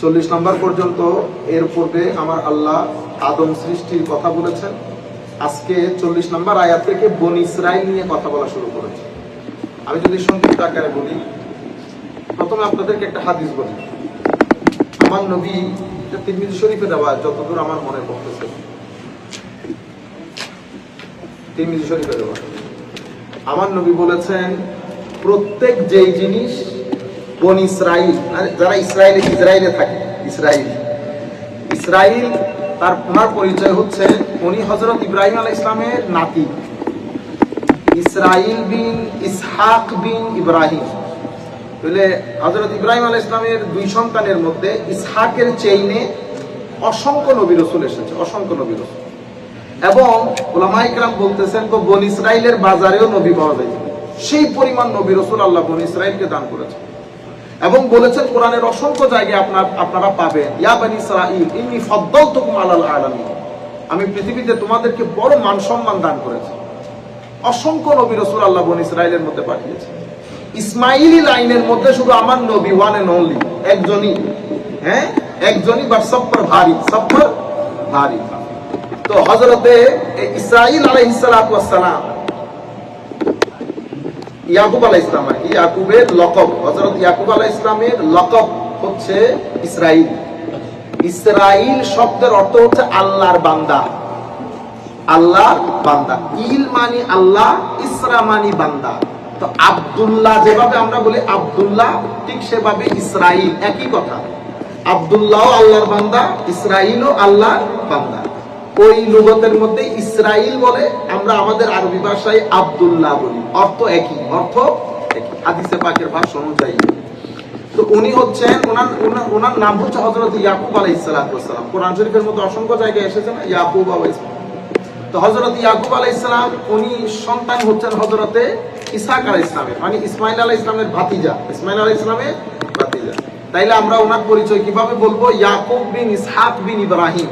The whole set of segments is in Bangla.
চল্লিশ নম্বর পর্যন্ত এর পূর্বে আমার আল্লাহ আদম সৃষ্টির কথা বলেছেন। আজকে চল্লিশ নম্বর আয়াত থেকে বন ইসরাইল নিয়ে কথা বলা শুরু করেছে। আমি যদি সংক্ষিপ্ত আকারে বলি, প্রথমে আপনাদেরকে একটা হাদিস বলি। আমার নবী তিরমিজি শরীফে দেওয়া, যতদূর আমার মনে পড়তেছে। তিরমিজি শরীফে দেওয়া। আমার নবী বলেছেন, প্রত্যেক যেই জিনিস বন ইসরাইল যারা ইসরায়েলে ইসরায়েলে থাকে ইসরায়েল ইসরাইল, তার ওনার পরিচয় হচ্ছে উনি হজরত ইব্রাহিম আলাহ ইসলামের নাতি। ইসরাইল বিন ইসহাক বিন ইব্রাহিম। বলে হজরত ইব্রাহিম আলাহ ইসলামের দুই সন্তানের মধ্যে ইসহাকের চেইনে অসংখ্য নবী রসুল এসেছে, অসংখ্য নবী রসুল। এবং ওলামাইকরাম বলতেছেন, তো বন ইসরায়েলের বাজারেও নবী পাওয়া যায়। সেই পরিমাণ নবী রসুল আল্লাহ বন ইসরায়েলকে দান করেছেন। এবং বলেছেন কোরআনের অসংখ্য জায়গায় আপনার, আপনারা পাবেন। ইয়া বানি ইসরাইল ইন্নি ফাদ্দালতুকুম আলাল আলামিন। আমি পৃথিবীতে তোমাদেরকে বড় মান সম্মান দান করেছি। অসংখ্য নবী রসুল আল্লাহ বন ইসরায়েলের মধ্যে পাঠিয়েছে। ইসমাইলি লাইনের মধ্যে শুধু আমার নবী ওয়ান এন্ড অনলি একজনই হ্যাঁ? একজনই বাট সব্বর ভারী সব্বর ভারী। তো হজরতে ইসরাইল আলাইহিসসালাম ইয়াকুব আলাহ ইসলাম আর কি, ইয়াকুবের লকব হজরত ইয়াকুব আলাহ ইসলামের লকব হচ্ছে ইসরাইল ইসরাইল শব্দের অর্থ হচ্ছে আল্লাহর বান্দা। আল্লাহর বান্দা। ইল মানি আল্লাহ, ইসরা মানি বান্দা। তো আব্দুল্লাহ যেভাবে আমরা বলি, আবদুল্লাহ ঠিক সেভাবে ইসরাইল একই কথা। আব্দুল্লাহ আল্লাহর বান্দা ইসরাইলও আল্লাহর বান্দা। ওই লুগতের মধ্যে ইসরাইল বলে আমরা আমাদের আরবি ভাষায় আব্দুল্লাহ বলি। অর্থ একই, অর্থ পাকের অনুযায়ী। তো উনি হচ্ছেন, ওনার ওনার নাম হচ্ছে হজরত ইয়াকুব সালাম কোরআন শরীফের মধ্যে অসংখ্য জায়গায় এসেছে না? ইয়াকুব আলাইহিস তো হজরত ইয়াকুব আলাহ ইসলাম উনি সন্তান হচ্ছেন হজরতে ইসাক আলাহ ইসলামের মানে ইসমাইল আলাহ ইসলামের ভাতিজা। ইসমাইল আলাহ ইসলামের ভাতিজা। তাইলে আমরা ওনার পরিচয় কীভাবে বলব? ইয়াকুব বিন ইসহাক বিন ইব্রাহিম।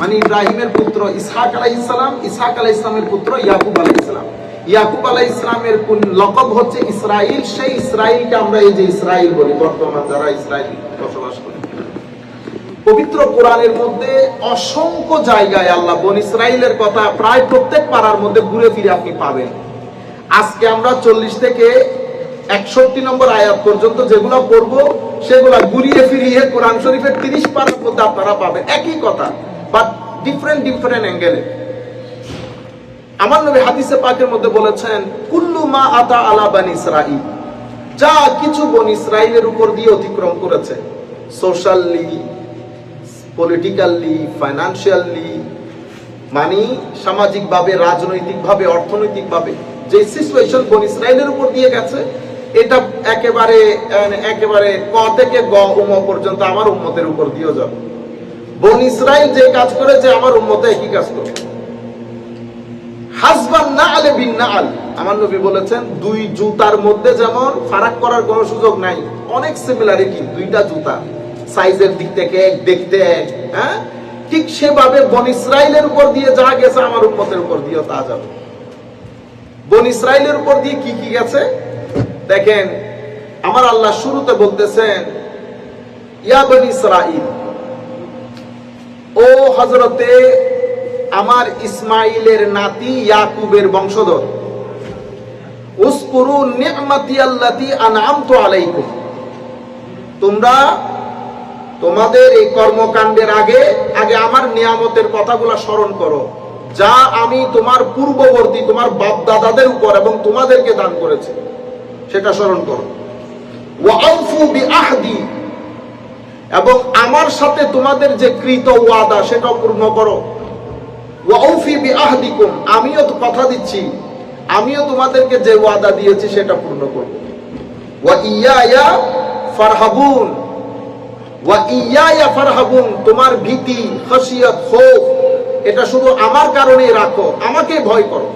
মানে ইব্রাহিমের পুত্র ইসহাক আলাহ ইসলাম ইসহাক আলাহ ইসলামের পুত্র ইয়াকুব আলাহ ইসলাম ইয়াকুব আলাহ ইসলামের লকব হচ্ছে ইসরাইল, সেই ইসরাইলকে আমরা এই যে ইসরাইল বলি, বর্তমান যারা ইসরাইল বসবাস করে। পবিত্র কোরআনের মধ্যে অসংখ্য জায়গায় আল্লাহ বন ইসরাইলের কথা প্রায় প্রত্যেক পাড়ার মধ্যে ঘুরে ফিরে আপনি পাবেন। আজকে আমরা চল্লিশ থেকে একষট্টি নম্বর আয়াত পর্যন্ত যেগুলো পড়ব, সেগুলা ঘুরিয়ে ফিরিয়ে কোরআন শরীফের তিরিশ পাড়ার মধ্যে আপনারা পাবেন। একই কথা বাট ডিফারেন্ট ডিফারেন্ট অ্যাঙ্গেলে আমার নবী হাদিসে পাকের মধ্যে বলেছেন, কুল্লু মা আতা আলা বান ইসরাইল যা কিছু বন ইসরাইলের উপর দিয়ে অতিক্রম করেছে। সোশ্যালি পলিটিক্যালি ফাইনান্সিয়ালি মানে সামাজিকভাবে, রাজনৈতিকভাবে, অর্থনৈতিকভাবে। যে সিচুয়েশন বন ইসরায়েলের উপর দিয়ে গেছে, এটা একেবারে একেবারে ক থেকে গ উম পর্যন্ত আমার উম্মতের উপর দিয়েও যাবে। বন ইসরায়েল যে কাজ করেছে, আমার উম্মতে একই কাজ এক হ্যাঁ? ঠিক সেভাবে উপর দিয়ে যা গেছে আমার উম্মতের উপর দিয়ে তা যাবে। উপর দিয়ে কি কি গেছে? দেখেন, আমার আল্লাহ শুরুতে বলতেছেন, ইয়া বন ইসরাইল ও হজরতে আমার ইসমাইলের নাতি ইয়াকুবের বংশধর। উসকুরু নি'মাতি আল্লাতি আনআমতু আলাইকুম। তোমরা তোমাদের এই কর্মকাণ্ডের আগে আগে আমার নিয়ামতের কথাগুলো স্মরণ করো, যা আমি তোমার পূর্ববর্তী, তোমার বাপ দাদাদের উপর এবং তোমাদেরকে দান করেছি। সেটা স্মরণ করো। ওয়াউফু বিআহদি এবং আমার সাথে তোমাদের যে কৃত ওয়াদা, সেটাও পূর্ণ করো। আমিও তো কথা দিচ্ছি। আমিও তোমাদেরকে যে ওয়াদা দিয়েছি, সেটা পূর্ণ করব। ওয়া ইয়া ফারহাবুন ফারহাবুন, তোমার ভীতি, খাসিয়াত, খৌফ, এটা শুধু আমার কারণেই রাখো, আমাকে ভয় করো।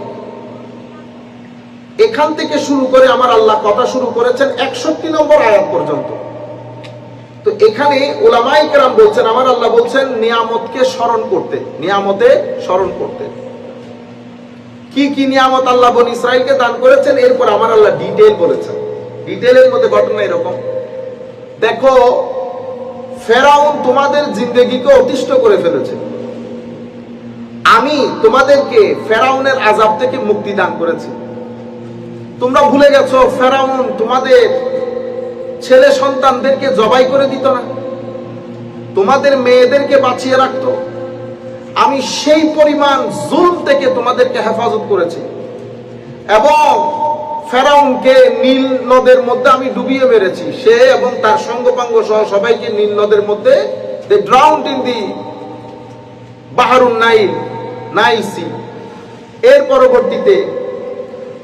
এখান থেকে শুরু করে আমার আল্লাহ কথা শুরু করেছেন একষট্টি নম্বর আয়াত পর্যন্ত। তো এখানে ওলামাই কেরাম বলছেন, আমার আল্লাহ বলছেন, নিয়ামতকে স্মরণ করতে, নিয়ামতে স্মরণ করতে। কি কি নিয়ামত আল্লাহ বন ইসরায়েলকে দান করেছেন? এরপর আমার আল্লাহ ডিটেল বলেছেন। ডিটেলের মধ্যে ঘটনা এরকম। দেখো, ফেরাউন তোমাদের জিন্দেগিকে অতিষ্ঠ করে ফেলেছে। আমি তোমাদেরকে ফেরাউনের আজাব থেকে মুক্তি দান করেছি। তোমরা ভুলে গেছো, ফেরাউন তোমাদের ছেলে সন্তানদেরকে জবাই করে দিত না। তোমাদের মেয়েদেরকে বাঁচিয়ে রাখতো। আমি সেই পরিমাণ জুলম থেকে তোমাদেরকে হেফাজত করেছি। এবং ফেরাউনকে নীল নদের মধ্যে আমি ডুবিয়ে মেরেছি। সে এবং তার সঙ্গপাঙ্গ সহ সবাইকে নীল নদের মধ্যে দে বাহারুন নাইল নাইল সি এর পরবর্তীতে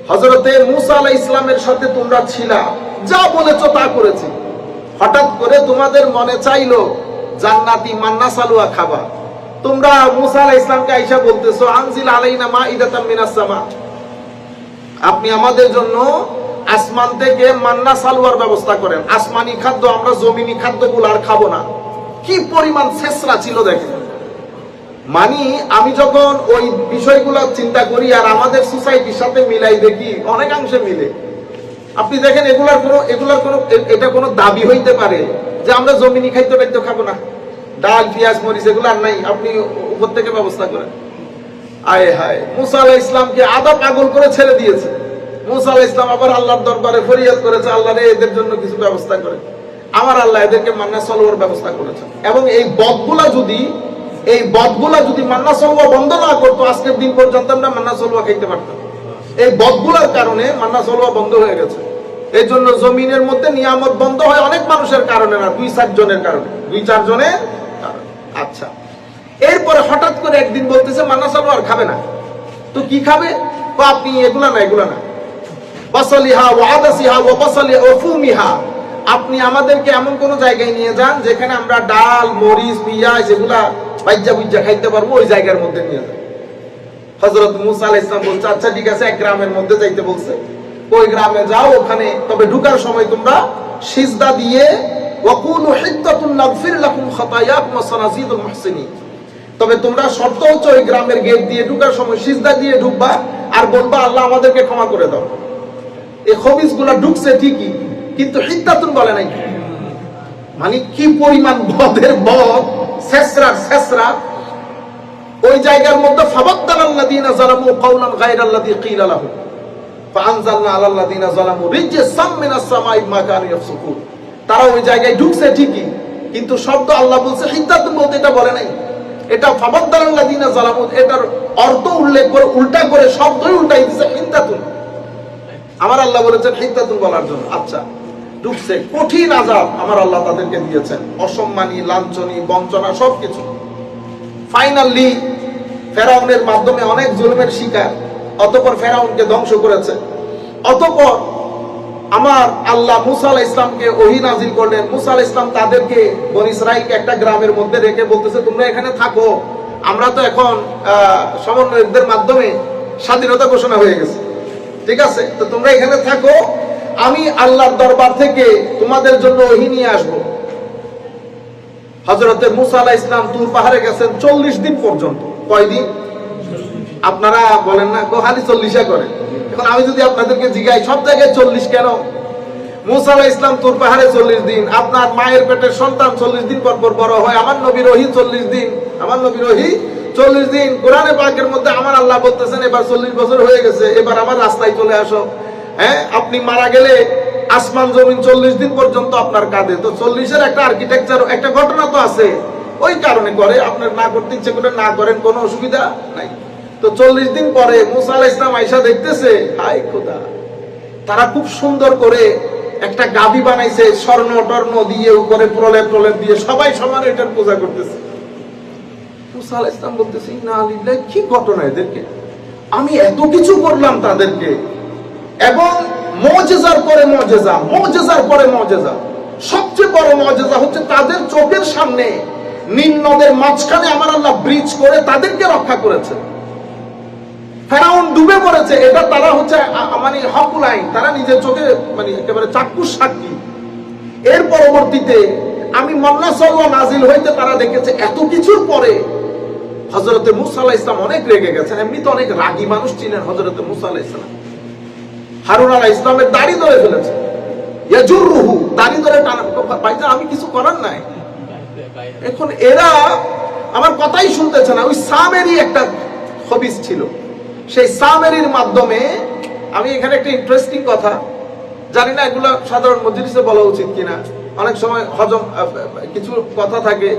হজরতে মুসা আলাহ ইসলামের সাথে তোমরা ছিলা। যা বলেছ তা করেছি। হঠাৎ করে তোমাদের মনে চাইলো, জান্নাতি মান্না সালুয়া খাবা। তোমরা মুসা আলাহ ইসলামকে আইসা বলতেছো, আনজিল আলাইনা মা ইদাতাম মিনাসসামা আপনি আমাদের জন্য আসমান থেকে মান্না সালুয়ার ব্যবস্থা করেন। আসমানি খাদ্য, আমরা জমিনি খাদ্যগুলো আর খাব না। কি পরিমাণ শেষরা ছিল দেখেন। মানি আমি যখন ওই বিষয়গুলো চিন্তা করি আর আমাদের সোসাইটির সাথে মিলাই দেখি, অনেকাংশে মিলে। আপনি দেখেন এগুলার কোনো এগুলার কোনো এটা কোনো দাবি হইতে পারে যে আমরা জমিনি খাদ্য টাদ্য খাব না। ডাল, পেঁয়াজ, মরিচ, এগুলো আর নাই। আপনি উপর থেকে ব্যবস্থা করেন। আয় হায়, মুসা আলাহ ইসলামকে আদা পাগল করে ছেড়ে দিয়েছে। মুসা আলাহ ইসলাম আবার আল্লাহর দরবারে ফরিয়াদ করেছে, আল্লাহ রে, এদের জন্য কিছু ব্যবস্থা করে। আমার আল্লাহ এদেরকে মান্না সলওয়ার ব্যবস্থা করেছে। এবং এই বদগুলা যদি, এই বদগুলা যদি মান্না সলওয়া বন্ধ না করতো, আজকের দিন পর্যন্ত আমরা মান্না সলওয়া খাইতে পারতাম। এই বদগুলার কারণে মান্না সলওয়া বন্ধ হয়ে গেছে। এই জন্য জমিনের মধ্যে নিয়ামত বন্ধ হয় অনেক মানুষের কারণে না, দুই চার জনের কারণে। দুই চার জনের। আচ্ছা। এরপরে হঠাৎ করে একদিন বলতেছে, মান্না সালোয়ার খাবে না। তো কি খাবে? তো আপনি এগুলা না এগুলা না। আপনি আমাদেরকে এমন কোন জায়গায় নিয়ে যান যেখানে আমরা ডাল, মরিচ, পিঁয়াজ এগুলা বাইজা বুজ্জা খাইতে পারব, ওই জায়গার মধ্যে নিয়ে যান। হজরত মুসা আলাইহিস ইসলাম বলছে আচ্ছা ঠিক আছে, এক গ্রামের মধ্যে যাইতে বলছে। ওই গ্রামে যাও, ওখানে তবে ঢুকার সময় তোমরা সিজদা দিয়ে তবে তোমরা শর্ত হচ্ছে ওই গ্রামের গেট দিয়ে ঢুকার সময় সিজদা দিয়ে ঢুকবা আর বলবা, আল্লাহ আমাদেরকে ক্ষমা করে দাও। এই খবিজগুলা ঢুকছে ঠিকই, কিন্তু হিদ্দাতুন বলে নাই। মানে কি পরিমাণ বদের বদ, শেষরা শেষরা। ওই জায়গার মধ্যে আল্লাযীনা যালামু কাওলান ক্বিলা যালামু রিজসাম মিনাস সামাই মা কানু ইয়াফসুকুন। তারা ওই জায়গায় ঢুকছে ঠিকই, কিন্তু শব্দ আল্লাহ বলছে হিদ্দাতুন বলতে এটা বলে নাই। এটা আল্লাযীনা যালামু, এটার অর্থ উল্লেখ করে, উল্টা করে শব্দই উল্টাই দিছে, হিদ্দাতুন। আমার আল্লাহ বলেছেন, হিদ্দাতুন বলার জন্য। আচ্ছা ঢুকছে। কঠিন আযাব আমার আল্লাহ তাদেরকে দিয়েছেন। অসম্মানী লাঞ্ছনী বঞ্চনা, সবকিছু। ফাইনালি ফেরাউনের মাধ্যমে অনেক জুলুমের শিকার, অতপর ফেরাউনকে ধ্বংস করেছে। অতপর আমার আল্লাহ মুসা আলাহ ইসলামকে ওহি নাজিল করলেন। মুসা আলাহ ইসলাম তাদেরকে বনিসরাইলকে একটা গ্রামের মধ্যে রেখে বলতেছে, তোমরা এখানে থাকো। আমরা তো এখন সমন্বয়কদের মাধ্যমে স্বাধীনতা ঘোষণা হয়ে গেছে। ঠিক আছে? তো তোমরা এখানে থাকো। আমি আল্লাহর দরবার থেকে তোমাদের জন্য ওহি নিয়ে আসব। হজরতে মুসা আলাহ ইসলাম তুর পাহাড়ে গেছেন চল্লিশ দিন পর্যন্ত। কয়দিন? আপনারা বলেন না গোহালি চল্লিশা করে। এখন আমি যদি আপনাদেরকে জিগাই, সব জায়গায় চল্লিশ কেন? মুসা ইসলাম তুর পাহাড়ে চল্লিশ দিন, আপনার মায়ের পেটের সন্তান চল্লিশ দিন পর পর বড় হয়, আমার নবী রহি চল্লিশ দিন, আমার নবী রহি চল্লিশ দিন। কোরআনে পাকের মধ্যে আমার আল্লাহ বলতেছেন, এবার চল্লিশ বছর হয়ে গেছে, এবার আমার রাস্তায় চলে আসো। হ্যাঁ আপনি মারা গেলে আসমান জমিন চল্লিশ দিন পর্যন্ত আপনার কাঁধে তো চল্লিশের একটা আর্কিটেকচার একটা ঘটনা তো আছে। ওই কারণে করে আপনার না করতে ইচ্ছে করে না করেন, কোনো অসুবিধা নাই। তো চল্লিশ দিন পরে মুসা ইসলাম আইসা দেখতেছে হাই খোদা। তারা খুব সুন্দর করে একটা গাবি বানাইছে, স্বর্ণ টর্ণ দিয়ে উপরে প্রলেপ প্রলেপ দিয়ে সবাই সমান এটার পূজা করতেছে। মুসা ইসলাম বলতেছে না কি ঘটনা এদেরকে? আমি এত কিছু করলাম তাদেরকে। এবং মজেজার পরে মজেজা, মজেজার পরে মজেজা। সবচেয়ে বড় মজেজা হচ্ছে তাদের চোখের সামনে নীল মাঝখানে আমার আল্লাহ ব্রিজ করে তাদেরকে রক্ষা করেছে। ফেরাউন ডুবে পড়েছে এটা তারা হচ্ছে মানে হকুল আইন, তারা নিজের চোখে মানে একেবারে চাক্ষুষ সাক্ষী। এর পরবর্তীতে আমি মন্না সল্লা নাজিল হইতে তারা দেখেছে, এত কিছুর পরে হজরতে মুসা আলাহ ইসলাম অনেক রেগে গেছেন এমনি তো অনেক রাগী মানুষ ছিলেন হজরতে মুসা আলাহ ইসলাম হারুন আলাহ ইসলামের দাড়ি ধরে ফেলেছে। ইয়াজুর রুহু দাড়ি ধরে ভাইজান, আমি কিছু করার নাই। এখন এরা আমার কথাই শুনতেছে না। ওই সামেরই একটা হবিস ছিল। সেই সামেরির মাধ্যমে আমি এখানে একটা ইন্টারেস্টিং কথা। জানি না এগুলো সাধারণ মজলিসে বলা উচিত কিনা। অনেক সময় হজম কিছু কথা থাকে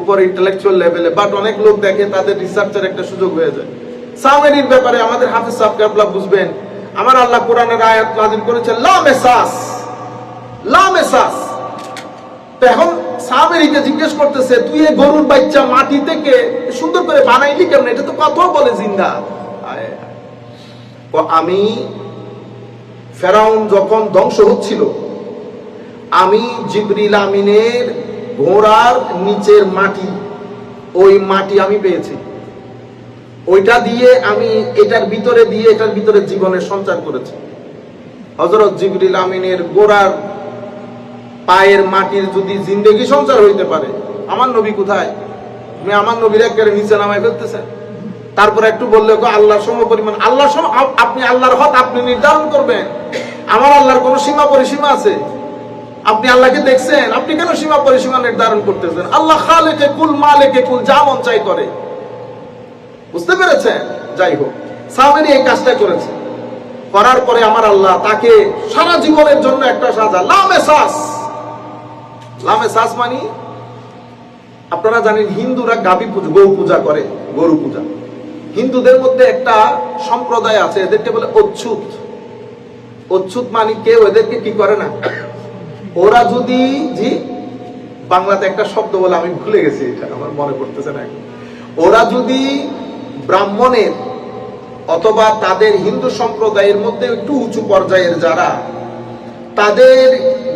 উপর ইন্টেলেকচুয়াল লেভেলে বাট অনেক লোক দেখে তাদের রিসার্চের একটা সুযোগ হয়ে যায়। সামেরির ব্যাপারে আমাদের হাফিজ সাহেব বুঝবেন। আমার আল্লাহ কোরআনের আয়াত নাজিল করেছে লা মেসাস লা মেসাস। তো এখন সামেরিকে জিজ্ঞেস করতেছে, তুই এই গরুর বাচ্চা মাটি থেকে সুন্দর করে বানাইলি কেমন? এটা তো কথা বলে জিন্দা? আমি ফেরাউন যখন ধ্বংস হচ্ছিল, আমি জিবরিল আমিনের ঘোড়ার নিচের মাটি, ওই মাটি আমি পেয়েছি। ওইটা দিয়ে আমি এটার ভিতরে দিয়ে এটার ভিতরে জীবনের সঞ্চার করেছি। হজরত জিবরিল আমিনের গোড়ার পায়ের মাটির যদি জিন্দেগি সঞ্চার হইতে পারে, আমার নবী কোথায়? তুমি আমার নবীর একেবারে নিচে নামায় ফেলতেছেন তারপর একটু বললে গো আল্লাহর সম পরিমাণ আল্লাহ আপনি আল্লাহর হক আপনি নির্ধারণ করবেন। আমার আল্লাহর কোনো সীমা পরিসীমা আছে? আপনি আল্লাহকে দেখছেন, আপনি কেন সীমা পরিসীমা নির্ধারণ করতেছেন? আল্লাহ খালেকে কুল, মালেকে কুল, যা মন চাই করে। বুঝতে পেরেছেন? যাই হোক সামেরি এই কাজটা করেছে। করার পরে আমার আল্লাহ তাকে সারা জীবনের জন্য একটা সাজা, লামে শ্বাস লামে শ্বাস মানি, আপনারা জানেন হিন্দুরা গাবি পূজা গৌ পূজা করে, গরু পূজা। হিন্দুদের মধ্যে একটা সম্প্রদায় আছে, এদেরকে বলে অচ্ছুত। অচ্ছুত মানি কেউ এদেরকে কি করে না? ওরা যদি, জি, বাংলাতে একটা শব্দ বলে, আমি ভুলে গেছি এটা, আমার মনে পড়তেছে না ওরা যদি ব্রাহ্মণের অথবা তাদের হিন্দু সম্প্রদায়ের মধ্যে একটু উঁচু পর্যায়ের যারা, তাদের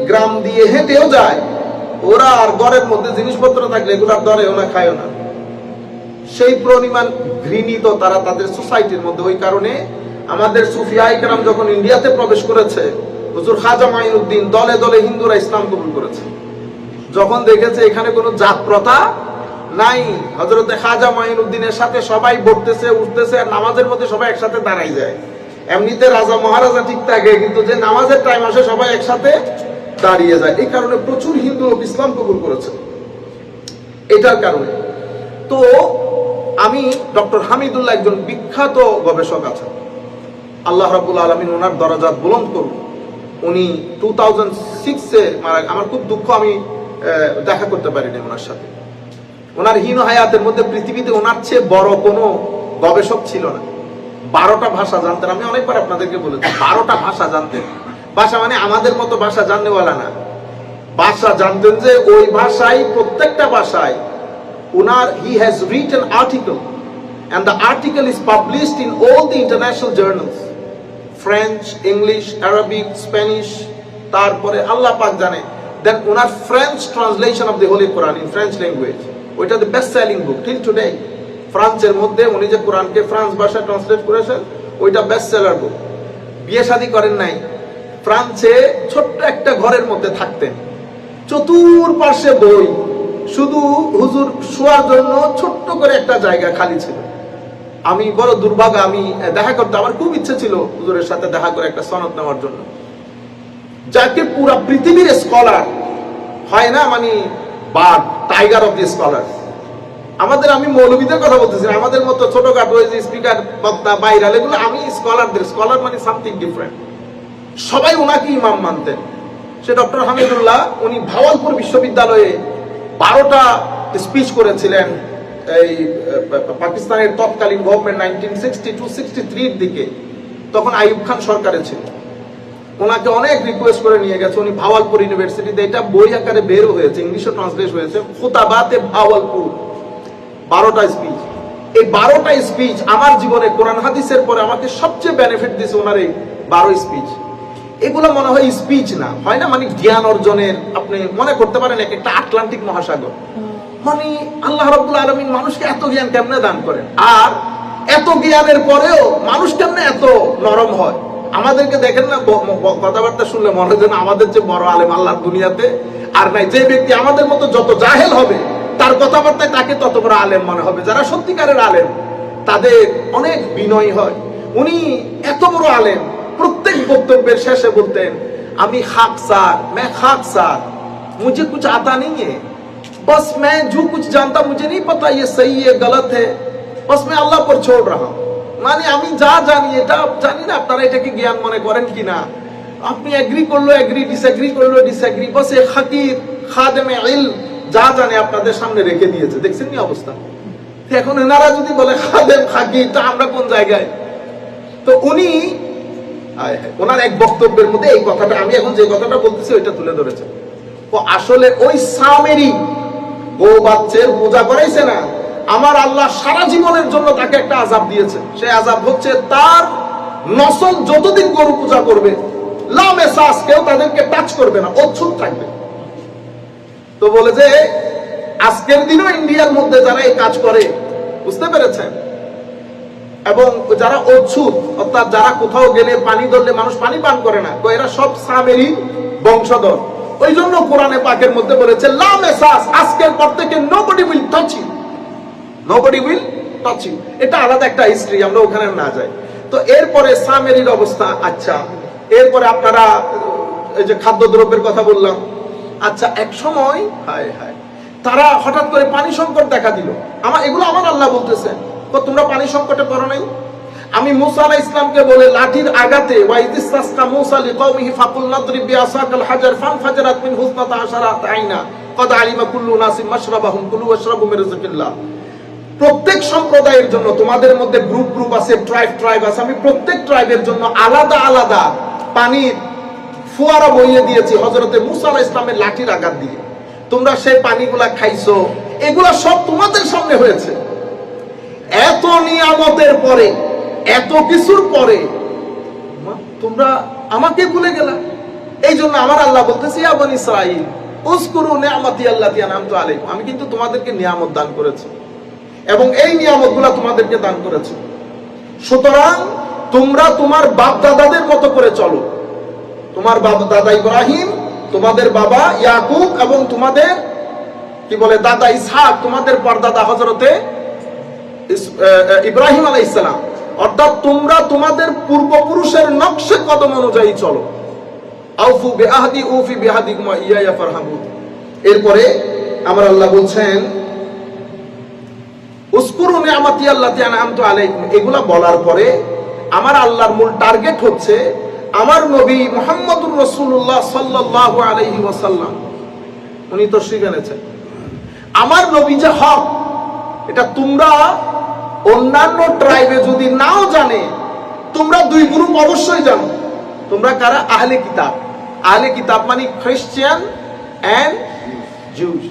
গ্রাম দিয়ে হেঁটেও যায়। ওরা আর ঘরের মধ্যে জিনিসপত্র থাকলে এগুলার দরেও না, খায়ও না। সেই পরিমাণ ঘৃণিত তারা তাদের সোসাইটির মধ্যে। ওই কারণে আমাদের সুফিয়া ইকরাম যখন ইন্ডিয়াতে প্রবেশ করেছে, হুজুর খাজা মাইনুদ্দিন দলে দলে হিন্দুরা ইসলাম কবুল করেছে। যখন দেখেছে এখানে কোনো জাত প্রথা নাই। হজরতে খাজা মাইনুদ্দিনের সাথে সবাই বসতেছে, উঠতেছে, আর নামাজের মধ্যে সবাই একসাথে দাঁড়াই যায়। এমনিতে রাজা, মহারাজা ঠিক থাকে, কিন্তু যে নামাজের টাইম আসে, সবাই একসাথে দাঁড়িয়ে যায়। এই কারণে প্রচুর হিন্দু ইসলাম কবুল করেছে। এটার কারণে। তো, আমি ডক্টর হামিদুল্লাহ একজন বিখ্যাত গবেষক আছেন। আল্লাহ রাবুল আলমিন ওনার দরাজাত বুলন্দ করুন। উনি টু থাউজেন্ড সিক্সে মারা আমার খুব দুঃখ, আমি দেখা করতে পারিনি ওনার সাথে। ওনার হীন হায়াতের মধ্যে পৃথিবীতে ওনার চেয়ে বড় কোনো গবেষক ছিল না। বারোটা ভাষা জানতেন। আমি অনেকবার আপনাদেরকে বলেছি, বারোটা ভাষা জানতেন। ভাষা মানে আমাদের মতো ভাষা জাননেওয়ালা না। ভাষা জানতেন যে ওই ভাষায় প্রত্যেকটা ভাষায় উনার he has written article and the article is published in all the international journals. French English Arabic Spanish তারপরে আল্লাহ পাক জানে। Then owner French translation of the holy Quran in French language ওইটা the best selling book till today ফ্রান্সের মধ্যে উনি যে কোরআনকে ফ্রান্স ভাষায় ট্রান্সলেট করেছেন, ওইটা বেস্ট সেলার বুক বিয়ে শাদী করেন নাই। ফ্রান্সে ছোট্ট একটা ঘরের মধ্যে থাকতেন। চতুর্পার্শ্বে বই। শুধু হুজুর শোয়ার জন্য ছোট্ট করে একটা জায়গা খালি ছিল। আমি বড় দুর্ভাগ্য আমি দেখা করতে আমার খুব ইচ্ছে ছিল হুজুরের সাথে দেখা করে একটা সনদ নেওয়ার জন্য। যাকে পুরা পৃথিবীর স্কলার হয় না মানে bird tiger of the scholar আমাদের আমি মৌলবীদের কথা বলতেছি আমাদের মতো ছোটখাটো যে স্পিকার বক্তা, বাইরাল, এগুলো আমি স্কলারদের স্কলার মানে সামথিং ডিফারেন্ট সবাই ওনাকে ইমাম মানতেন। সে ডক্টর হামিদুল্লাহ, উনি ভাওয়ালপুর বিশ্ববিদ্যালয়ে বারোটা স্পিচ করেছিলেন এই পাকিস্তানের তৎকালীন government nineteen sixty two sixty থ্রির দিকে। তখন আইয়ুব খান সরকারে ছিল। ওনাকে অনেক রিকোয়েস্ট করে নিয়ে গেছে। উনি ভাওয়ালপুর ইউনিভার্সিটিতে এটা বই আকারে বেরও হয়েছে ইংলিশে ট্রান্সলেট হয়েছে। খুতাবাতে ভাওয়ালপুর, বারোটা স্পিচ এই বারোটা স্পিচ আমার জীবনে কোরআন হাদিসের পরে আমাকে সবচেয়ে বেনিফিট দিয়েছে ওনার এই বারো স্পিচ এগুলো মনে হয় স্পিচ না। হয় না? মানে জ্ঞান অর্জনের, আপনি মনে করতে পারেন এক একটা আটলান্টিক মহাসাগর। মানে আল্লাহ রব্বুল আলমিন মানুষকে এত জ্ঞান কেমনে দান করেন? আর এত জ্ঞানের পরেও মানুষ কেমনে এত নরম হয়? আমাদেরকে দেখেন না ব- ব- কথাবার্তা শুনলে মনে হয় যেন আমাদের যে বড় আলেম আল্লাহর দুনিয়াতে আর নাই যে ব্যক্তি আমাদের মতো যত জাহেল হবে তার কথাবার্তায় তাকে তত বড় আলেম মনে হবে যারা সত্যিকারের আলেম তাদের অনেক বিনয় হয় উনি এত বড় আলেম প্রত্যেক বক্তব্যের শেষে বলতেন আমি খাক সার मैं खाक सार मुझे कुछ आता नहीं है बस मैं जो कुछ जानता मुझे नहीं पता ये सही है गलत है बस मैं আল্লাহ পর छोड़ रहा हूं মানে আমি যা জানি, এটা জানি না আপনারা এটাকে জ্ঞান মনে করেন কিনা। আপনি এগ্রি করল এগ্রি ডিসএগ্রি করল ডিসএগ্রি বস এ খাকির খাদেমে ইলম, যা জানে আপনাদের সামনে রেখে দিয়েছে। দেখছেন কি অবস্থা? এখন এনারা যদি বলে, খাদেম, খাকির, তা আমরা কোন জায়গায়? তো উনি ওনার এক বক্তব্যের মধ্যে এই কথাটা, আমি এখন যে কথাটা বলতেছি ওইটা তুলে ধরেছেন। ও আসলে ওই সামেরি গো বাচ্চের পূজা করাইছে না। আমার আল্লাহ সারা জীবনের জন্য তাকে একটা আজাব দিয়েছে। সেই আজাব হচ্ছে তার নসল যতদিন গরু পূজা করবে লামে শ্বাস কেউ তাদেরকে টাচ করবে না, অচ্ছুত থাকবে। তো বলে যে, আজকের দিনও ইন্ডিয়ার মধ্যে যারা এই কাজ করে, বুঝতে পেরেছেন? এবং যারা অচ্ছুত, অর্থাৎ যারা কোথাও গেলে পানি ধরলে মানুষ পানি পান করে না, তো এরা সব সামেরই বংশধর। ওই জন্য কোরআনে পাকের মধ্যে বলেছে লাম এসাস আজকের পর থেকে nobody will touch you nobody will touch you এটা আলাদা একটা হিস্ট্রি আমরা ওখানে না যাই। তো এরপরে সামেরির অবস্থা আচ্ছা এরপরে আপনারা, এই যে কথা বললাম। আচ্ছা এক সময়, হায় হায়, তারা হঠাৎ করে পানি সংকট দেখা দিল। আমার এগুলো আমার আল্লাহ বলতেছে। তোমরা পানি সংকটে পড়ো নাই? আমি মুসা আলাহ ইসলামকে বলে, লাঠির আগাতে ওয়াইদিস্তাস্তা মুসা ফাকুল হাজার ফান ফাজারাত মিন হুসনাতা আশারাত আইনা। কদ আলিমা কুল্লু নাসিম মাশরাবাহুম কুলু ওয়াশরাবু রিজকিল্লাহ প্রত্যেক সম্প্রদায়ের জন্য তোমাদের মধ্যে গ্রুপ গ্রুপ আছে ট্রাইব ট্রাইব আছে। আমি প্রত্যেক ট্রাইবের জন্য আলাদা আলাদা পানির ফোয়ারা বইয়ে দিয়েছি হজরতে মুসা ইসলামের লাঠির আঘাত দিয়ে। তোমরা সেই পানিগুলা খাইছো, এগুলা সব তোমাদের সামনে হয়েছে। এত নিয়ামতের পরে, এত কিছুর পরে তোমরা আমাকে ভুলে গেলা। এই জন্য আমার আল্লাহ বলতেছি আবন ইসরাইল উস্কুরু নিয়ামতি আনআমতু আলাইকুম। আমি কিন্তু তোমাদেরকে নিয়ামত দান করেছি। এবং এই নিয়ামতগুলো তোমাদেরকে দান করেছে। সুতরাং তোমরা তোমার বাপ দাদাদের মতো করে চলো। তোমার বাবা দাদা ইব্রাহিম, তোমাদের বাবা ইয়াকুব এবং তোমাদের, কি বলে, দাদা ইসহাক, তোমাদের পরদাদা হজরতে ইব্রাহিম আলাইসালাম অর্থাৎ তোমরা তোমাদের পূর্বপুরুষের নকশে কদম অনুযায়ী চলো। আউফু বিআহদি, উফি বিআহদিকুম, ইয়া ফারহামুন এরপরে আমার আল্লাহ বলছেন উস্কুরু নিয়ামাতি আল্লাতি আনআমতু আলাইকুম। এগুলা বলার পরে আমার আল্লাহর মূল টার্গেট হচ্ছে আমার নবী মুহাম্মদুর রাসূলুল্লাহ সাল্লাল্লাহু আলাইহি ওয়াসাল্লাম। উনি তো এনেছেন। আমার নবী যে হক, এটা তোমরা অন্যান্য ট্রাইবে যদি নাও জানে, তোমরা দুই গ্রুপ অবশ্যই জানো। তোমরা কারা? আহলে কিতাব। আহলে কিতাব মানে খ্রিস্টান এন্ড জুস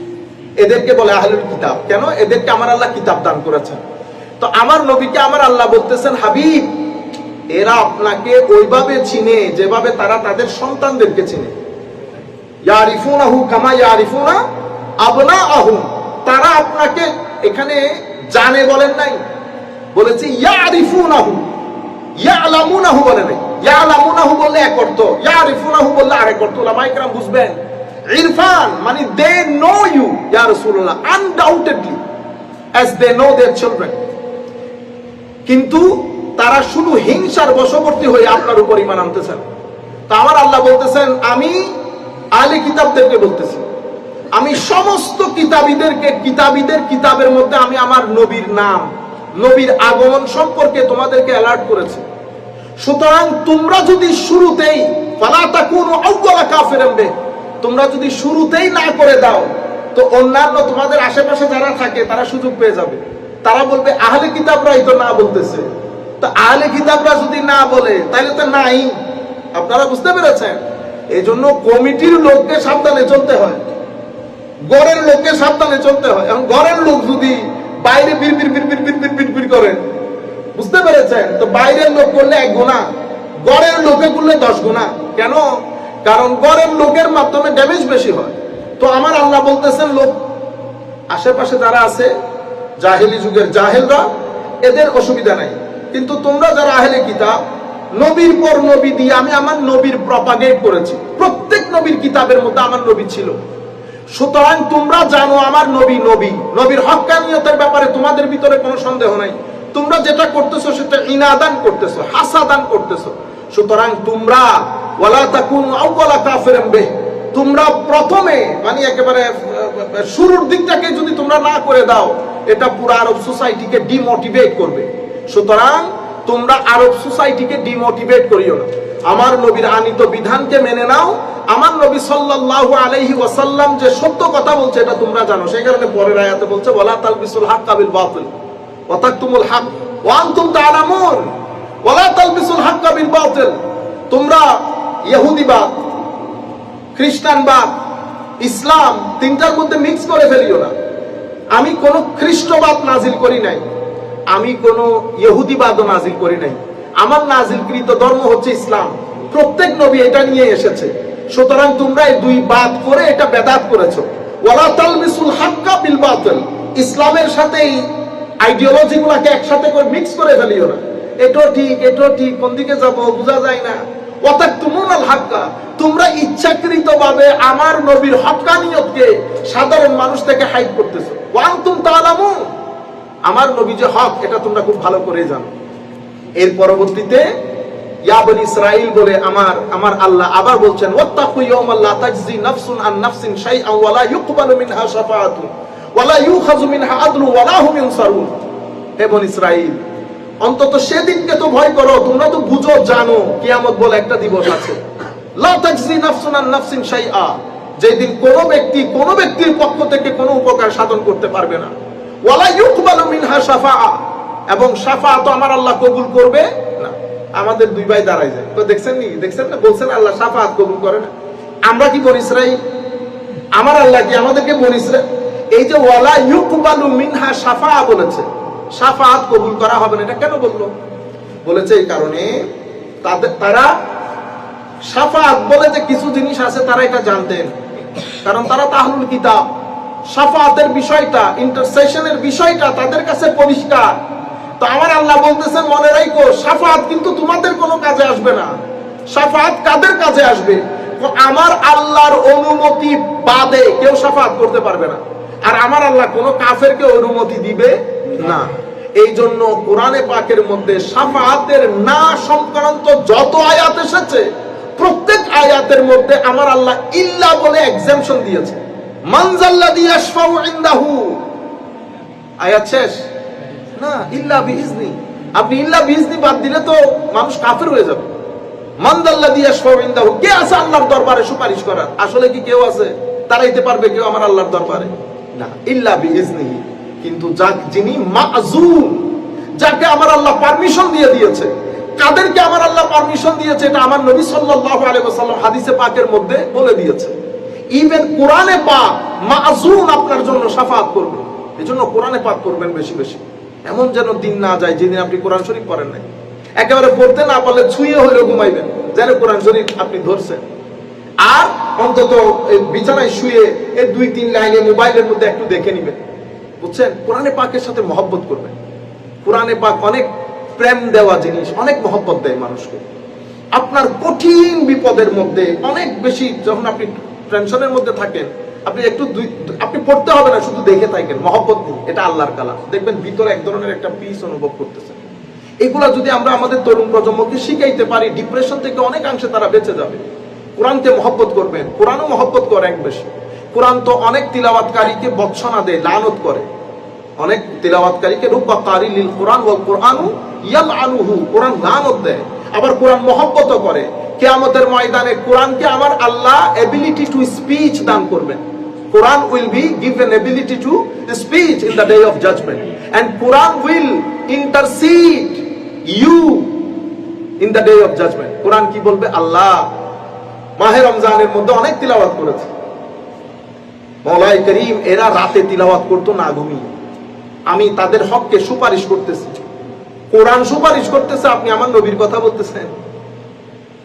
এদেরকে বলে আহলুল কিতাব। কেন? এদেরকে আমার আল্লাহ কিতাব দান করেছেন। তো আমার নবীকে আমার আল্লাহ বলতেছেন, হাবিব, এরা আপনাকে ওইভাবে চিনে যেভাবে তারা তাদের সন্তানদেরকে চিনে। ইয়ারিফুনাহু কামা ইয়ারিফুনা আবনাআহুম। তারা আপনাকে এখানে জানে বলেন নাই। বলেছে, ইয়ারিফুনাহু, ইয়ালামুনাহু বলে নাই। ইয়ালামুনাহু বললে এক অর্থ, ইয়ারিফুনাহু বললে আরেক অর্থ। ওলামায়ে কেরাম বুঝবেন। ইরফান মানে দে নো ইউ ইয়া রাসূলুল্লাহ undoubtedly as they know their children. কিন্তু তারা শুধু হিংসার বশবর্তী হয়ে আপনার উপর ইমান আনতেছেন। তা আমার আল্লাহ বলতেছেন, আমি আলে কিতাবদেরকে বলতেছি। আমি সমস্ত কিতাবীদেরকে, কিতাবীদের কিতাবের মধ্যে আমি আমার নবীর নাম, নবীর আগমন সম্পর্কে তোমাদেরকে অ্যালার্ট করেছি। সুতরাং তোমরা যদি শুরুতেই, ফালা তাকুনু আউয়ালা কাফিরান বে তোমরা যদি শুরুতেই না করে দাও, তো অন্যান্য তোমাদের আশেপাশে যারা থাকে, তারা সুযোগ পেয়ে যাবে। তারা বলবে, আহলে কিতাবরাই তো না বলতেছে। তো আহলে কিতাবরা যদি না বলে, তাহলে তো নাই। আপনারা বুঝতে পেরেছেন? এই জন্য কমিটির লোককে সাবধানে চলতে হয়। গড়ের লোককে সাবধানে চলতে হয়। এখন গড়ের লোক যদি বাইরে করে, বুঝতে পেরেছেন? তো বাইরের লোক করলে এক গোনা গড়ের লোকে করলে দশ গুণা। কেন? কারণ গড়ের লোকের মাধ্যমে ড্যামেজ বেশি হয়। তো আমার আল্লাহ বলতেছেন, লোক, আশেপাশে যারা আছে, জাহেলি যুগের জাহেলরা, এদের অসুবিধা নাই। কিন্তু তোমরা যারা আহেলে কিতাব, নবীর পর নবী দিয়ে আমি আমার নবীর প্রপাগেট করেছি। প্রত্যেক নবীর কিতাবের মধ্যে আমার নবী ছিল। সুতরাং তোমরা জানো আমার নবী নবী। নবীর হক্কানিয়তের ব্যাপারে তোমাদের ভিতরে কোনো সন্দেহ নাই। তোমরা যেটা করতেছো সেটা ইনাদান করতেছো, হাসাদান করতেছো। সুতরাং তোমরা, ওয়ালা তাকুন আউয়ালা কাফিরান বিহ, তোমরা প্রথমে মানে একেবারে শুরুর দিকটাকে যদি তোমরা না করে দাও, এটা পুরো আরব সোসাইটিকে ডিমোটিভেট করবে। সুতরাং তোমরা আরব সোসাইটিকে ডিমোটিভেট করিও না। আমার নবীর আনিত বিধানকে মেনে নাও। আমার নবী সাল্লাল্লাহু আলাইহি ওয়াসাল্লাম যে সত্য কথা বলছে, এটা তোমরা জানো। সেই কারণে পরের আয়াতে বলছে, ওয়ালা তালবিসুল হাক্কা বিল বাতিল, ওয়া তাকতুমুল হক ওয়া আনতুম তা'লামুন তোমরা ইহুদিবাদ, খ্রিস্টানবাদ, ইসলাম তিনটার মধ্যে মিক্স করে ফেলিও না। আমি খ্রিস্টবাদ নাজিল করি নাই। আমি ইহুদিবাদও নাজিল করি নাই। আমার নাজিলকৃত ধর্ম হচ্ছে ইসলাম। প্রত্যেক নবী এটা নিয়ে এসেছে। সুতরাং তোমরা এই দুই বাদ করে এটা বেদাত করেছ। ওয়ালা তালবিসুল হাক্কা বিল বাতিল। ইসলামের সাথে এই আইডিওলজি গুলাকে একসাথে করে মিক্স করে ফেলিও না। এটাও ঠিক এটাও ঠিক কোন দিকে যাব বোঝা যায় না। অর্থাৎ তোমরা ইচ্ছাকৃত ভাবে আমার নবীর হকানিয়তকে সাধারণ মানুষ থেকে হাইড করতেছো। আমার নবী যে হক, এটা তোমরা খুব ভালো করে জানো। এর পরবর্তীতে ইয়াবন ইসরাইল বলে আমার আমার আল্লাহ আবার বলছেন ইসরাইল অন্তত সেদিনকে তো ভয় করো, তোমরা তো বুঝো, জানো, কিয়ামত বলে একটা দিবস আছে। যেদিন কোন ব্যক্তি কোন ব্যক্তির পক্ষ থেকে কোনো উপকার সাধন করতে পারবে না। ওয়ালা ইউকবালু মিনহা শাফাআ। এবং শাফা তো আমার আল্লাহ কবুল করবে না। আমাদের দুই ভাই দাঁড়াই যায়। তো দেখছেন নি? দেখছেন না? বলছেন আল্লাহ শাফাত কবুল করে না। আমরা কি বলি ইসরাইল? আমার আল্লাহ কি আমাদেরকে বলি ইসরাইল? এই যে ওয়ালা ইউকবালু মিনহা সাফা বলেছে। শাফাত কবুল করা হবে না। এটা কেন বলল? বলেছে এই কারণে তাদের তারা শাফাত বলে যে কিছু জিনিস আছে তারা এটা জানতেন। কারণ তারা তাহলুল কিতাব। শাফাতের বিষয়টা ইন্টারসেশনের বিষয়টা তাদের কাছে পরিষ্কার। তো আমার আল্লাহ বলতেছেন, মনে রাখো শাফাত কিন্তু তোমাদের কোনো কাজে আসবে না। শাফাত কাদের কাজে আসবে? আমার আল্লাহর অনুমতি বাদে কেউ শাফাত করতে পারবে না। আর আমার আল্লাহ কোনো কাফেরকে অনুমতি দিবে না। এই জন্য কোরআনে পাকের মধ্যে সাফাতের না সংক্রান্ত যত আয়াত এসেছে, প্রত্যেক আয়াতের মধ্যে আমার আল্লাহ ইল্লা বলে এক্সামশন দিয়েছে। মানজাল্লাযী ইয়াশফাউ ইনদাহু। আয়াত শেষ? না, ইল্লা বিইজনি আপনি ইল্লা বিইজনি বাদ দিলে তো মানুষ কাফের হয়ে যাবে। মানজাল্লাযী ইয়াশফাউ ইনদাহু। কে আছে আল্লাহর দরবারে সুপারিশ করার? আসলে কি কেউ আছে? তারাইতে পারবে কেউ আমার আল্লাহর দরবারে? না, ইল্লা বিইজনিহি কিন্তু যিনি যাকে আমার আল্লাহ পারমিশন দিয়ে দিয়েছে, কাদেরকে আমার আল্লাহ পারমিশন দিয়েছে, এটা আমার নবী সাল্লাল্লাহু হাদিসে পাকের মধ্যে বলে দিয়েছে। ইভেন কোরআনে পাক আপনার জন্য করবে। কোরআনে পাক করবেন বেশি বেশি। এমন যেন দিন না যায়, যেদিন আপনি কোরআন শরীফ পড়েন নাই। একেবারে পড়তে না পারলে ছুঁয়ে ঘুমাইবেন, যেন কোরআন শরীফ আপনি ধরছেন। আর অন্তত বিছানায় শুয়ে এই দুই তিন লাইনে মোবাইলের মধ্যে একটু দেখে নিবেন। বুঝছেন? কোরআনে পাকের সাথে মহব্বত করবেন। কোরআনে পাক অনেক প্রেম দেওয়া জিনিস, অনেক মহব্বত দেয় মানুষকে। আপনার কঠিন বিপদের মধ্যে, অনেক বেশি যখন আপনি টেনশনের মধ্যে থাকেন, আপনি একটু দুই আপনি পড়তে হবে না, শুধু দেখে থাকেন, মহব্বত দিন এটা আল্লাহর কালাম। দেখবেন ভিতরে এক ধরনের একটা পিস অনুভব করতেছেন। এগুলা যদি আমরা আমাদের তরুণ প্রজন্মকে শিখাইতে পারি ডিপ্রেশন থেকে অনেকাংশে তারা বেঁচে যাবে। কোরআনকে মহব্বত করবেন। কোরআনও মহব্বত করে এক বেশি। কোরআন তো অনেক তিলাওয়াতকারীকে বৎসনা দেয়, লানত করে। অনেক কারি লিল কোরআন ওয়াল কোরআনু ইয়াল আনুহু কোরআন লানত দেয়। আবার কোরআন মহব্বত করে। কিয়ামতের ময়দানে কোরআনকে আমার আল্লাহ এবিলিটি টু স্পিচ দান করবেন। Quran will be given ability to speech in the day of judgment. And Quran will intercede you in the day of judgment. কোরআন কি বলবে? আল্লাহ, মাহে রমজানের মধ্যে অনেক তিলাওয়াত করেছে। মৌলাই করিম, এরা রাতে তিলাওয়াত করতো না, ঘুমিয়ে। আমি তাদের হককে সুপারিশ করতেছি। কোরআন সুপারিশ করতেছে, আপনি আমার নবীর কথা বলতেছেন।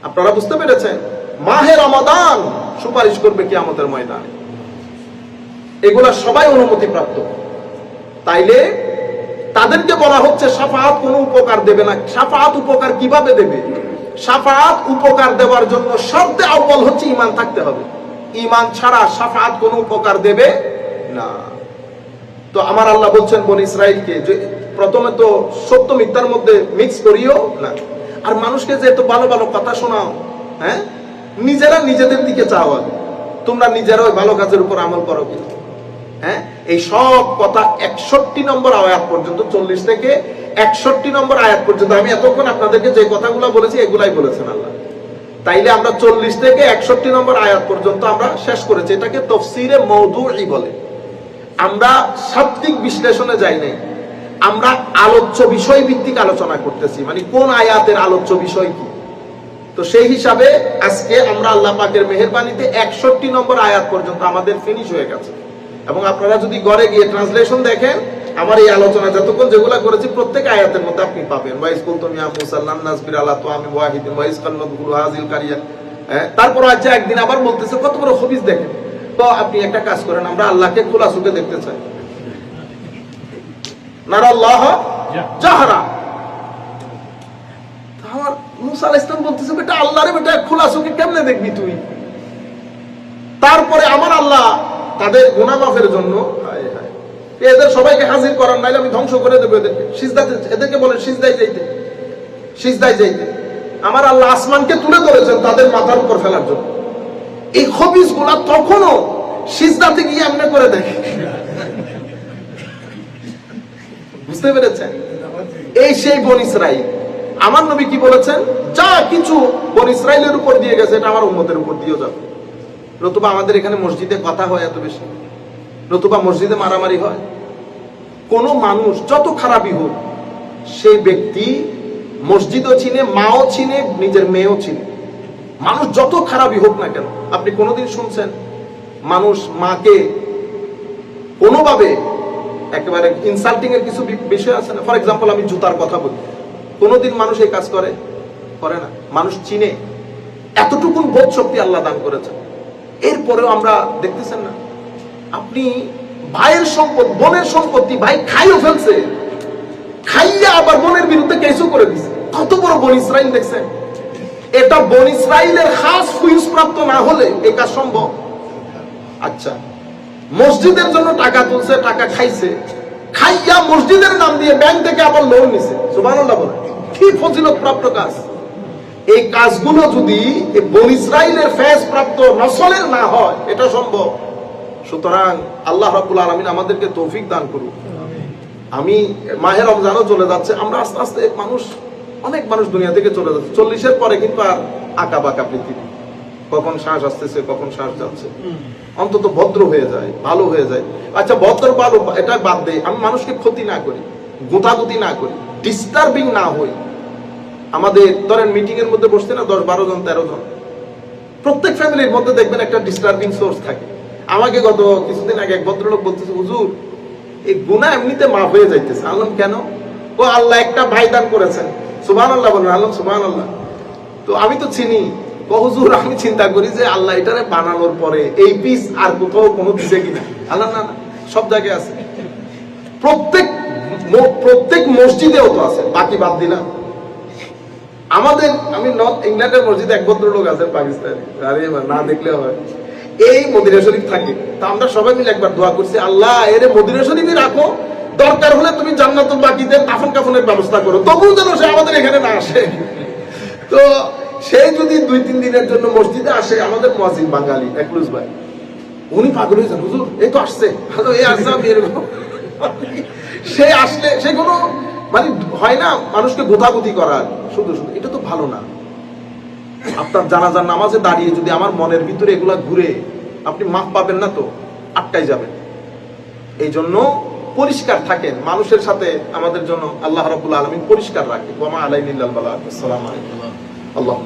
আপনারা বুঝতে পেরেছেন? মাহে রমাদান সুপারিশ করবে কি আমাদের ময়দানে। এগুলা সবাই অনুমতি প্রাপ্ত তাইলে তাদেরকে বলা হচ্ছে সাফাত কোনো উপকার দেবে না। সাফাত উপকার কীভাবে দেবে? সাফাত উপকার দেওয়ার জন্য শব্দে আব্বাল হচ্ছে ইমান থাকতে হবে। ইমান ছাড়া সাফাত কোনো উপকার দেবে না। তো আমার আল্লাহ বলছেন বন ইসরায়েলকে যে প্রথমে তো সত্য মিথ্যার মধ্যে মিক্স করিও না। আর মানুষকে যে এত ভালো ভালো কথা শোনাও হ্যাঁ? নিজেরা নিজেদের দিকে চাও তোমরা নিজেরা ওই ভালো কাজের উপর আমল করো কি হ্যাঁ? এই সব কথা একষট্টি নম্বর আয়াত পর্যন্ত, চল্লিশ থেকে একষট্টি নম্বর আয়াত পর্যন্ত আমি এতক্ষণ আপনাদেরকে যে কথাগুলো বলেছি, এগুলাই বলেছেন আল্লাহ। তাইলে আমরা চল্লিশ থেকে একষট্টি নম্বর আয়াত পর্যন্ত আমরা শেষ করেছি। এটাকে তফসিরে মৌদুই বলে। আমরা শাব্দিক বিশ্লেষণে যাই নাই। আমরা আলোচ্য বিষয় ভিত্তিক আলোচনা করতেছি। মানে কোন আয়াতের আলোচ্য বিষয় কি? তো সেই হিসাবে আজকে আমরা আল্লাহ পাকের মেহেরবানিতে একষট্টি নম্বর আয়াত পর্যন্ত আমাদের ফিনিশ হয়ে গেছে। এবং আপনারা যদি ঘরে গিয়ে ট্রান্সলেশন দেখেন আমার এই আলোচনা যতক্ষণ যেগুলো করেছি প্রত্যেক আয়াতের মধ্যে আপনি পাবেন। ওয়াইস কুলতুম ইয়া মুসা লান নাসবির আলা তুআমি ওয়াহিদিন ওয়াইস কাল্লাত গুলু হাজিল কারিয়া। হ্যাঁ, তারপর আজ একদিন আবার বলতেছে কত বড় হবিস দেখেন। তো আপনি একটা কাজ করেন আমরা আল্লাহকে খোলা চোখে দেখতে চাই। নারাল্লাহ জাহরা। আমার মুসা আলাইহিস সালাম বলতেছে বেটা আল্লাহরে বেটা খোলা চোখে কেমনে দেখবি তুই? তারপরে আমার আল্লাহ তাদের গুনাহ মাফের জন্য এদের সবাইকে হাজির করার নাইলে আমি ধ্বংস করে দেবো এদেরকে সিজদাতে এদেরকে বলেন সিজদাই যাইতে সিজদাই যাইতে। আমার আল্লাহ আসমানকে তুলে ধরেছেন তাদের মাথার উপর ফেলার জন্য। এই খবিসগুলা তখনও সিজদাতে গিয়ে এমনি করে দেখে। বুঝতে পেরেছেন? এই সেই বন ইসরাইল। আমার নবী কি বলেছেন? যা কিছু বন ইসরাইলের উপর দিয়ে গেছে, এটা আমার উন্মতের উপর দিয়েও যাবে। নতুবা আমাদের এখানে মসজিদে কথা হয় এত বেশি। নতুবা মসজিদে মারামারি হয়। কোন মানুষ, যত খারাপই হোক, সেই ব্যক্তি মসজিদও চিনে, মাও চিনে, নিজের মেয়েও চিনে। মানুষ যত খারাপই হোক না কেন, আপনি কোনোদিন শুনছেন? মানুষ মাকে কোনোভাবে একেবারে ইনসাল্টিং এর কিছু বিষয় আছে না? ফর এক্সাম্পল আমি জুতার কথা বলি। কোনোদিন মানুষ এই কাজ করে? করে না। মানুষ চিনে। এতটুকুন বোধ শক্তি আল্লাহ দান করেছেন। এরপরেও আমরা দেখতেছেন না। আপনি ভাইয়ের সম্পদ, বোনের সম্পত্তি ভাই খাইও ফেলছে। খাইয়া আবার বোনের বিরুদ্ধে কেসও করে দিছে। কত বড় বন ইসরাইল দেখছেন? এটা বন ইসরাইলের খাস ফুইজ প্রাপ্ত না হলে কাজ সম্ভব। আচ্ছা মসজিদের জন্য টাকা তুলছে, টাকা খাইছে। খাইয়া মসজিদের নাম দিয়ে ব্যাংক থেকে আবার লোন নিছে। সুবহানাল্লাহ বলে কি ফজিলত প্রাপ্ত কাজ? এই কাজগুলো যদি বন ইসরাইলের ফেজ প্রাপ্ত নসলের না হয়, এটা সম্ভব। সুতরাং আল্লাহ রাব্বুল আলামিন আমাদেরকে তৌফিক দান করুন আমি মাহের রমজানও চলে যাচ্ছে, আমরা আস্তে আস্তে মানুষ অনেক মানুষ দুনিয়া থেকে চলে যাচ্ছে। চল্লিশের পরে কিন্তু আর আঁকা বাঁকা পৃথিবী। কখন শ্বাস আসতেছে কখন শ্বাস যাচ্ছে। অন্তত ভদ্র হয়ে যায় ভালো হয়ে যায়। আচ্ছা ভদ্র ভালো এটা বাদ দেই। আমি মানুষকে ক্ষতি না করি গুতাগুতি না করি ডিস্টার্বিং না হই। আমাদের ধরেন মিটিং এর মধ্যে বসছে না দশ বারো জন তেরো জন। প্রত্যেক ফ্যামিলির মধ্যে দেখবেন একটা ডিস্টার্বিং সোর্স থাকে। আমাকে গত কিছুদিন আগে এক ভদ্রলোক বলতেছে হুজুর এই গুণা এমনিতে মাফ হয়ে যাইতেছে। আলম কেন? ও আল্লাহ একটা ভাই দান করেছেন। সুবান আল্লাহ বলেন আলম সুবান আল্লাহ তো আমি তো চিনি। হুজুর, আমি চিন্তা করি যে আল্লাহ এটারে বানানোর পরে এই পিস আর কোথাও কোনো দিছে কিনা। আল্লাহ না না, সব জায়গায় আছে। প্রত্যেক প্রত্যেক মসজিদেও তো আছে, বাকি বাদ দিলাম। আমাদের, আমি নর্থ, ইংল্যান্ডের মসজিদে এক ভদ্রলোক আছেন পাকিস্তানি, আরে না দেখলে হয়। এই মদিনা শরীফ থাকে। তা আমরা সবাই মিলে একবার দোয়া করছি, আল্লাহ, এর মদিনা শরীফই রাখো। দরকার হলে তুমি জান্নাতুল বাকিতে কাফন কাফনের ব্যবস্থা করো। তবুও যেন সে আমাদের এখানে না আসে। তো সে যদি দুই, তিন দিনের জন্য মসজিদে আসে, আমাদের মসজিদ বাঙালি একলুস ভাই। উনি পাগল হয়েছেন হুজুর, এই তো আসছে। এই আসছে সে আসলে, সে কোনো মানে হয় না মানুষকে গোতাগুতি করা। শুধু শুধু, এটা তো ভালো না। আপনার জানাজার নামাজে দাঁড়িয়ে যদি আমার মনের ভিতরে এগুলা ঘুরে, আপনি মাপ পাবেন না তো? আটকাই যাবেন। এই জন্য পরিষ্কার থাকেন মানুষের সাথে আমাদের জন্য আল্লাহ রবুল্লা আলমী পরিষ্কার রাখে বোমা আলাইনিল্লাহ আল্লাহ